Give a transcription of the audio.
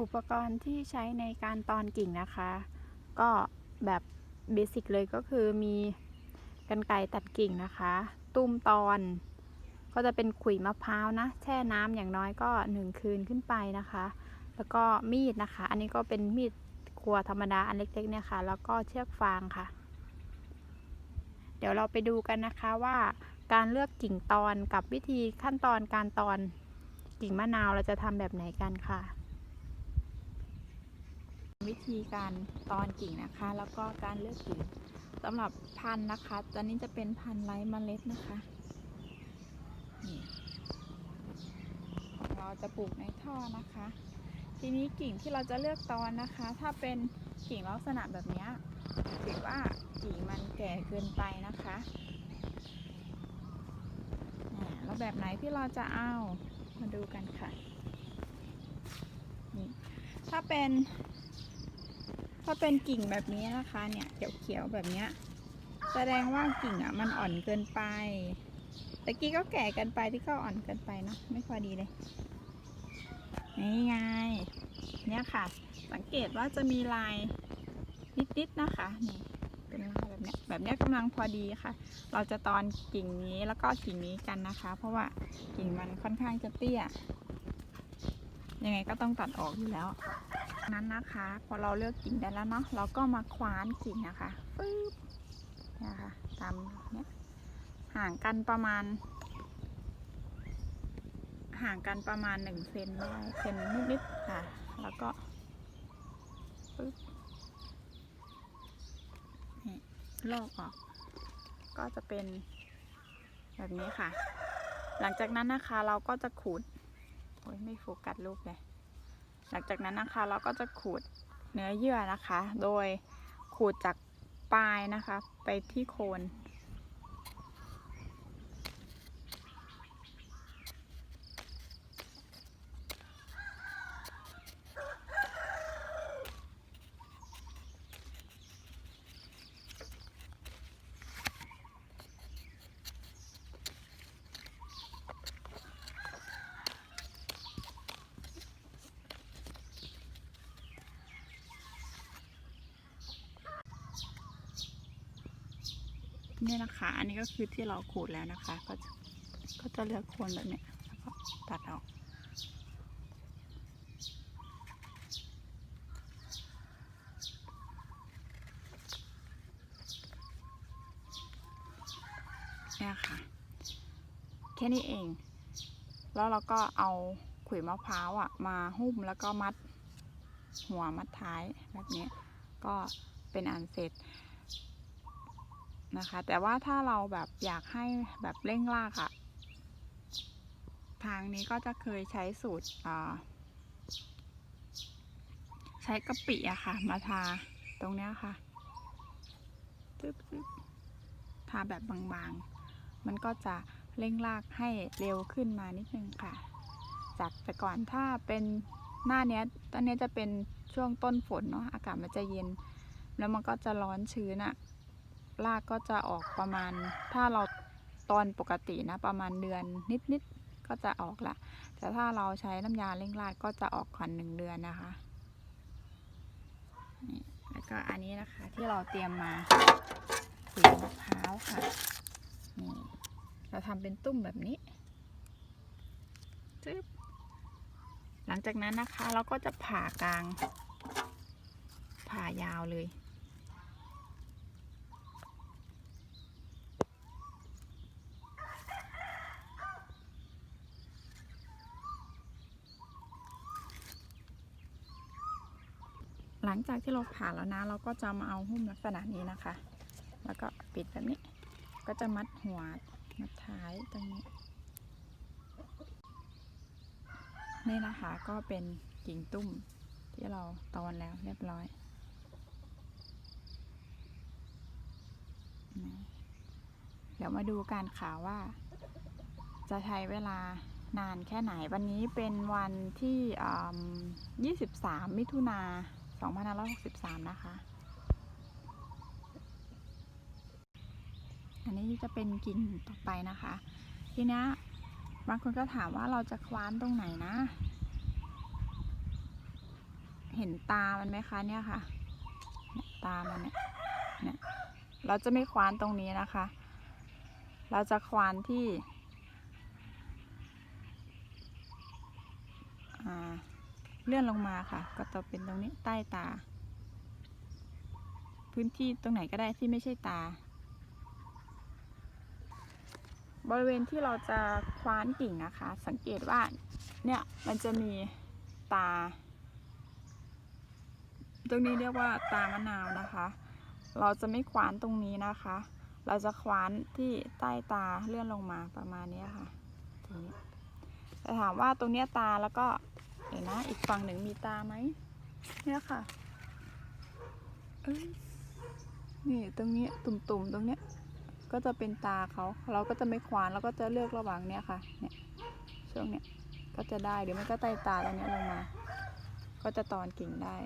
อุปกรณ์ที่ใช้ในการตอนกิ่งนะคะ ก็แบบเบสิกเลยก็คือมีกันไกรตัดกิ่งนะคะ ตุ้มตอน ก็จะเป็นขุยมะพร้าวนะ แช่น้ำอย่างน้อยก็หนึ่งคืนขึ้นไปนะคะ แล้วก็มีดนะคะ อันนี้ก็เป็นมีดครัวธรรมดาอันเล็กๆเนี่ยค่ะ แล้วก็เชือกฟางค่ะ เดี๋ยวเราไปดูกันนะคะว่าการเลือกกิ่งตอนกับวิธีขั้นตอนการตอนกิ่งมะนาวเราจะทำแบบไหนกันค่ะ วิธีการตอนกิ่งนะคะ แล้วก็การเลือกกิ่งสำหรับพันธุ์นะคะตอนนี้จะเป็นพันธุ์ไร้เมล็ดนะคะนี่ของเราจะปลูกในท่อนะคะ ทีนี้กิ่งที่เราจะเลือกตอนนะคะ ถ้าเป็นกิ่งลักษณะแบบนี้ถือว่ากิ่งมันแก่เกินไปนะคะแล้วแบบไหนที่เราจะเอามาดูกันค่ะนี่ถ้าเป็น ถ้าเป็นกิ่งแบบนี้นะคะเนี่ยเขียวๆแบบเนี้ยแสดงว่ากิ่งอะมันอ่อนเกินไปต่กี้ก็แก่เกินไปที่ก็อ่อนเกินไปเนาะไม่พอดีเลยนี่ไงเนี่ยค่ะ สังเกตว่าจะมีลายนิดๆนะคะนี่เป็นลายแบบเนี้ยแบบเนี้ยกำลังพอดีค่ะ เราจะตอนกิ่งนี้แล้วก็กิ่งนี้กันนะคะ เพราะว่ากิ่งมันค่อนข้างจะเตี้ยยังไงก็ต้องตัดออกอยู่แล้ว นั้นนะคะ พอเราเลือกกิ่งได้แล้วเนาะเราก็มาคว้านกิ่งนะคะปึ๊บนี่ยค่ะตามเนี้ยห่างกันประมาณ ห่างกันประมาณหนึ่งเซนได้เซนนิดๆค่ะ แล้วก็ปึ๊บนี่ลอกออก ก็จะเป็นแบบนี้ค่ะ หลังจากนั้นนะคะเราก็จะขูดโอ้ยไม่โฟกัสรูปเลย หลังจากนั้นนะคะเราก็จะขูดเนื้อเยื่อนะคะ โดยขูดจากปลายนะคะ ไปที่โคน นี่นะคะ อันนี้ก็คือที่เราขูดแล้วนะคะ ก็จะก็จะเลือกโคนแบบเนี้ยแล้วก็ตัดออกเนี่ยค่ะแค่นี้เอง แล้วเราก็เอาขุยมะพร้าวอะมาหุ้มแล้วก็มัดหัวมัดท้ายแบบนี้ก็เป็นอันเสร็จ นะคะ แต่ว่าถ้าเราแบบอยากให้แบบเร่งรากอะทางนี้ก็จะเคยใช้สูตรใช้กะปิอะค่ะ มาทาตรงเนี้ยค่ะตึ๊บตึ๊บทาแบบบางๆ มันก็จะเร่งรากให้เร็วขึ้นมานิดนึงค่ะ จากแต่ก่อนถ้าเป็นหน้าเนี้ยตอนเนี้ยจะเป็นช่วงต้นฝนเนาะ อากาศมันจะเย็น แล้วมันก็จะร้อนชื้นอะ รากก็จะออกประมาณ ถ้าเราตอนปกตินะประมาณเดือนนิดๆก็จะออกละ แต่ถ้าเราใช้น้ำยาเร่งรากก็จะออกก่อนหนึ่งเดือนนะคะนี่แล้วก็อันนี้นะคะที่เราเตรียมมาขุยมะพร้าวค่ะนี่เราทำเป็นตุ้มแบบนี้จึ๊บหลังจากนั้นนะคะเราก็จะผ่ากลางผ่ายาวเลย หลังจากที่เราผ่าแล้วนะ เราก็จะมาเอาหุ้มลักษณะนี้นะคะ แล้วก็ปิดแบบนี้ ก็จะมัดหัวมัดท้ายตรงนี้ นี่นะคะก็เป็นกิ่งตุ้มที่เราตอนแล้วเรียบร้อยเดี๋ยวมาดูการข่าวว่า จะใช้เวลานานแค่ไหน วันนี้เป็นวันที่ 23 มิถุนา 2563 นะคะ อันนี้จะเป็นกิ่งต่อไปนะคะ ทีนี้บางคนก็ถามว่าเราจะคว้านตรงไหนนะ เห็นตามันไหมคะเนี่ยค่ะเนี่ยตามันเนี่ยเนี่ย เราจะไม่คว้านตรงนี้นะคะ เราจะคว้านที่ อ่า เลื่อนลงมาค่ะ ก็จะเป็นตรงนี้ใต้ตา พื้นที่ตรงไหนก็ได้ที่ไม่ใช่ตา บริเวณที่เราจะคว้านกิ่งนะคะ สังเกตว่าเนี่ยมันจะมีตา ตรงนี้เรียกว่าตามะนาวนะคะ เราจะไม่คว้านตรงนี้นะคะ เราจะคว้านที่ใต้ตาเลื่อนลงมาประมาณนี้ค่ะตรงนี้แต่ถามว่าตรงเนี้ยตาแล้วก็ เดี๋ยวนะอีกฝั่งหนึ่งมีตาไหมเนี่ยค่ะเอ้ยนี่ตรงนี้ตุ่มๆตรงเนี้ยก็จะเป็นตาเขาเราก็จะไม่ควานเราก็จะเลือกระหว่างเนี้ยค่ะเนี่ยช่วงเนี้ยก็จะได้เดี๋ยวมันก็ไต่ตาตรงเนี้ยลงมา ก็จะตอนกิ่งได้